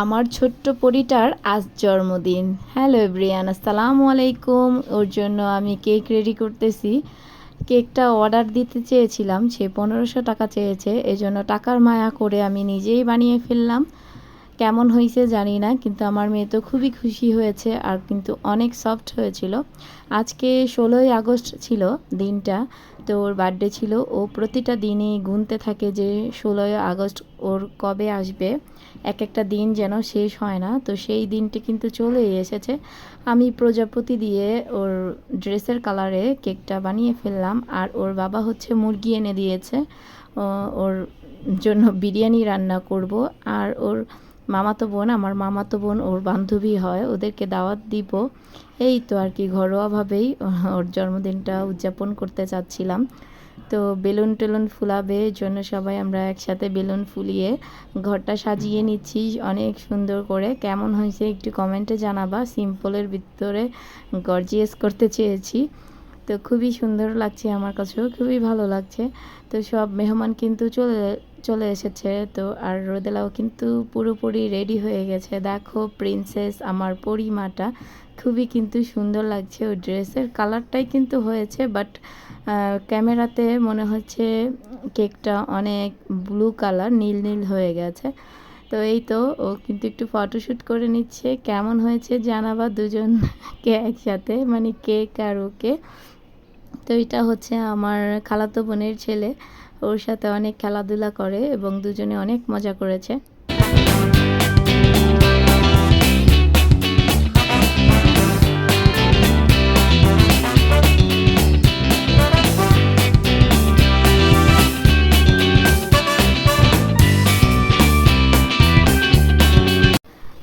আমার ছোট্ট পরিটার আজ জন্মদিন। হ্যালো এভরিয়ান আসসালামু আলাইকুম। ওর জন্য আমি কেক রেডি করতেছি। কেকটা অর্ডার দিতে চেয়েছিলাম, সে পনেরোশো টাকা চেয়েছে। এজন্য টাকার মায়া করে আমি নিজেই বানিয়ে ফেললাম। কেমন হয়েছে জানি না, কিন্তু আমার মেয়ে তো খুবই খুশি হয়েছে আর কিন্তু অনেক সফট হয়েছিল। আজকে ষোলোই আগস্ট ছিল দিনটা। তো ওর বার্থডে ছিল। ও প্রতিটা দিনই গুনতে থাকে যে ষোলোই আগস্ট ওর কবে আসবে। এক একটা দিন যেন শেষ হয় না। তো সেই দিনটি কিন্তু চলেই এসেছে। আমি প্রজাপতি দিয়ে ওর ড্রেসের কালারে কেকটা বানিয়ে ফেললাম। আর ওর বাবা হচ্ছে মুরগি এনে দিয়েছে। ওর জন্য বিরিয়ানি রান্না করব। আর ওর মামাতো বোন, আমার মামাতো বোন, ওর বান্ধবী হয়, ওদেরকে দাওয়াত দিব। এই তো আর কি, ঘরোয়াভাবেই ওর জন্মদিনটা উদযাপন করতে চাচ্ছিলাম। তো বেলুন টেলুন ফুলাবে, জন্য সবাই আমরা একসাথে বেলুন ফুলিয়ে ঘরটা সাজিয়ে নিচ্ছি অনেক সুন্দর করে। কেমন হয়েছে একটু কমেন্টে জানাবা। সিম্পলের ভিতরে গর্জিয়াস করতে চেয়েছি। তো খুবই সুন্দর লাগছে আমার কাছেও, খুবই ভালো লাগছে। তো সব মেহমান কিন্তু চলে চলে এসেছে, তো আর রোদেলাও কিন্তু পুরোপুরি রেডি হয়ে গেছে। দেখো প্রিন্সেস আমার পরিমাটা, খুবই কিন্তু সুন্দর লাগছে ওই ড্রেসের কালারটাই কিন্তু হয়েছে, বাট ক্যামেরাতে মনে হচ্ছে কেকটা অনেক ব্লু কালার, নীল নীল হয়ে গেছে। তো এই তো, ও কিন্তু একটু ফটোশ্যুট করে নিচ্ছে, কেমন হয়েছে জানাবা দুজনকে একসাথে মানে কেক আর ওকে। তো এটা হচ্ছে আমার খালাতো বোনের ছেলে। ওর সাথে অনেক খেলাধুলা করে এবং দুজনে অনেক মজা করেছে।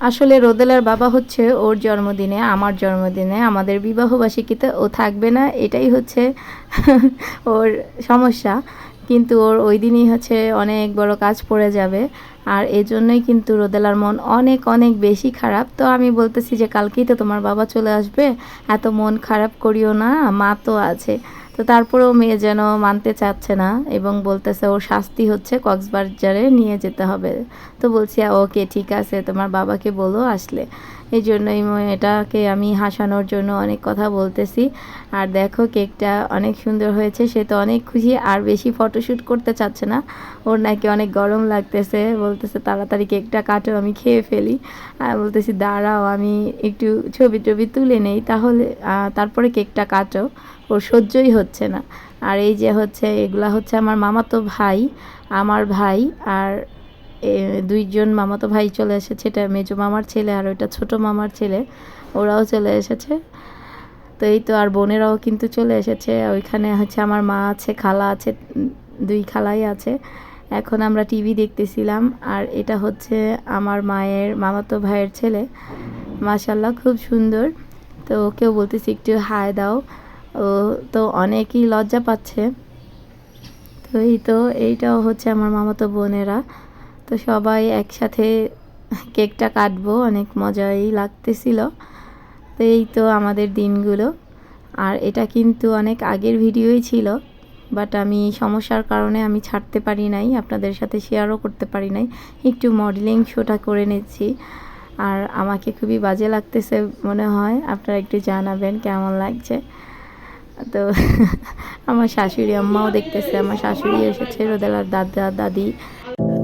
আসলে রোদেলার বাবা হচ্ছে ওর জন্মদিনে, আমার জন্মদিনে, আমাদের বিবাহবার্ষিকীতে ও থাকবে না, এটাই হচ্ছে ওর সমস্যা। কিন্তু ওর ওই দিনই হচ্ছে অনেক বড় কাজ পড়ে যাবে। আর এই জন্যই কিন্তু রোদেলার মন অনেক অনেক বেশি খারাপ। তো আমি বলতেছি যে, কালকেই তো তোমার বাবা চলে আসবে, এত মন খারাপ করিও না, মা তো আছে। তো তারপরেও মেয়ে যেন মানতে চাচ্ছে না এবং বলতেছে, ওর শাস্তি হচ্ছে কক্সবাজারে নিয়ে যেতে হবে। তো বলছি ওকে, ঠিক আছে, তোমার বাবাকে বলো, আসলে। এই জন্যই এটাকে আমি হাসানোর জন্য অনেক কথা বলতেছি। আর দেখো কেকটা অনেক সুন্দর হয়েছে, সে তো অনেক খুশি, আর বেশি ফটোশ্যুট করতে চাচ্ছে না। ওর নাকি অনেক গরম লাগতেছে, বলতেছে, তাড়াতাড়ি কেকটা কাটো, আমি খেয়ে ফেলি। আর বলতেছি, দাঁড়াও, আমি একটু ছবি টবি তুলে নেই, তাহলে তারপরে কেকটা কাটো। ওর সহ্যই হচ্ছে না। আর এই যে হচ্ছে, এগুলা হচ্ছে আমার মামাতো ভাই, আমার ভাই, আর দুইজন মামাতো ভাই চলে এসেছে, এটা মেজো মামার ছেলে আর ওইটা ছোট মামার ছেলে, ওরাও চলে এসেছে। তো এই তো আর বোনেরাও কিন্তু চলে এসেছে, ওইখানে হচ্ছে আমার মা আছে, খালা আছে, দুই খালাই আছে। এখন আমরা টিভি দেখতেছিলাম আর এটা হচ্ছে আমার মায়ের মামাতো ভাইয়ের ছেলে। মাশাল্লাহ খুব সুন্দর। তো ওকেও বলতেছি, একটু হায় দাও। ও তো অনেকই লজ্জা পাচ্ছে। তো এই তো, এইটাও হচ্ছে আমার মামাতো বোনেরা। তো সবাই একসাথে কেকটা কাটবো, অনেক মজাই লাগতেছিল। তো এই তো আমাদের দিনগুলো। আর এটা কিন্তু অনেক আগের ভিডিওই ছিল, বাট আমি সমস্যার কারণে আমি ছাড়তে পারি নাই, আপনাদের সাথে শেয়ারও করতে পারি নাই। একটু মডেলিং শোটা করে নিচ্ছি। আর আমাকে খুবই বাজে লাগতেছে মনে হয়, আপনারা একটু জানাবেন কেমন লাগছে। তো আমার শাশুড়ি আম্মাও দেখতেছে, আমার শাশুড়ি এসেছে রোদেলার দাদা, দাদি।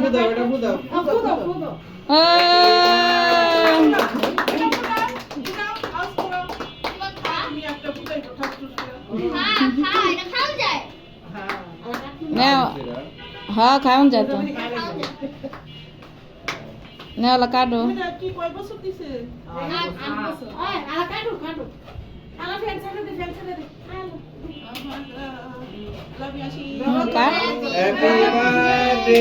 ফুদাও এটা ফুদাও হ্যাঁ খাওন যায় তো। নেওয়ালা কাটো কি কয় বছর দিছে কাট happy birthday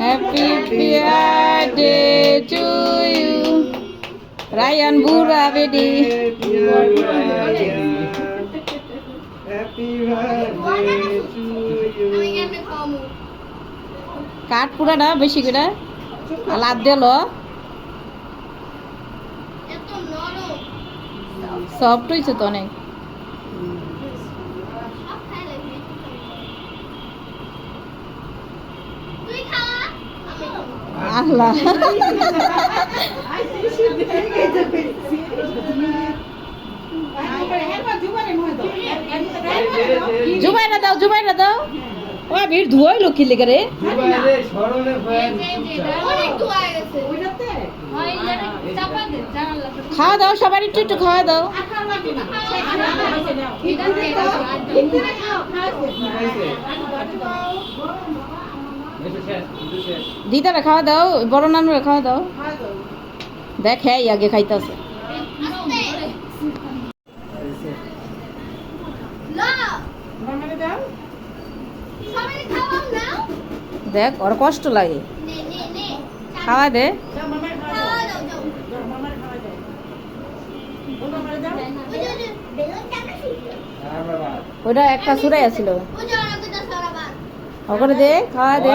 happy birthday to you Ryan বুড়া বেডি কাঠ পুরাটা বেশি করে। লাভ দিল সফট হয়েছে তো অনেক। আল্লাহ। জুবাইরা দাও জুবাইরা দাও। ও ভিড় ধুয়াই লক্ষ্মী লেগে রে। খাওয়া দাও সবার একটু একটু খাওয়া দাও। দিদারে খাওয়া দাও, বড় নানুরা খাওয়া দাও। দেখ হ্যাঁ আগে খাইতেছে। দেখ ওর কষ্ট লাগে। খাওয়া দে। ওইটা একটা সুরাই আছিল। ওখানে দে খাওয়া দে।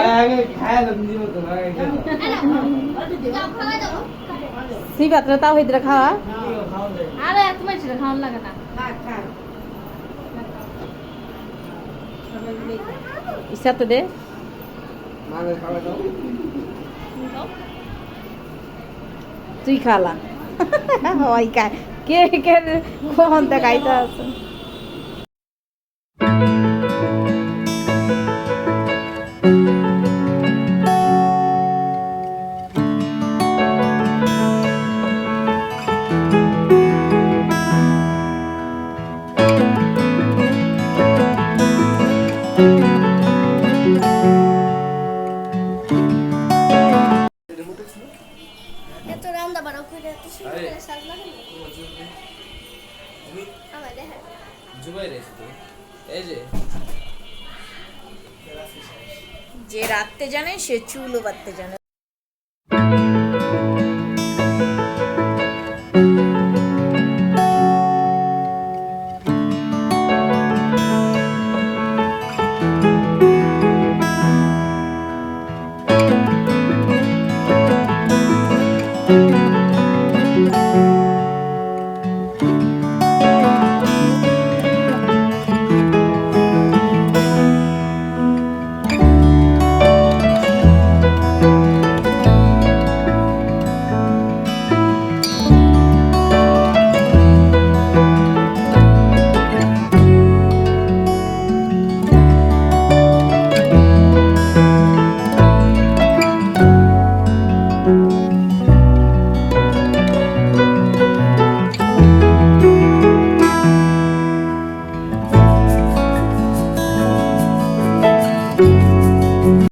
সিবাত্রে তাও হইতে খাওয়া। ইচ্ছাতে দে। তুই খালা। হয় কা কে কে কখন তা খাইতে আছে যে রাখতে জানে সে চুলও বাঁধতে জানে।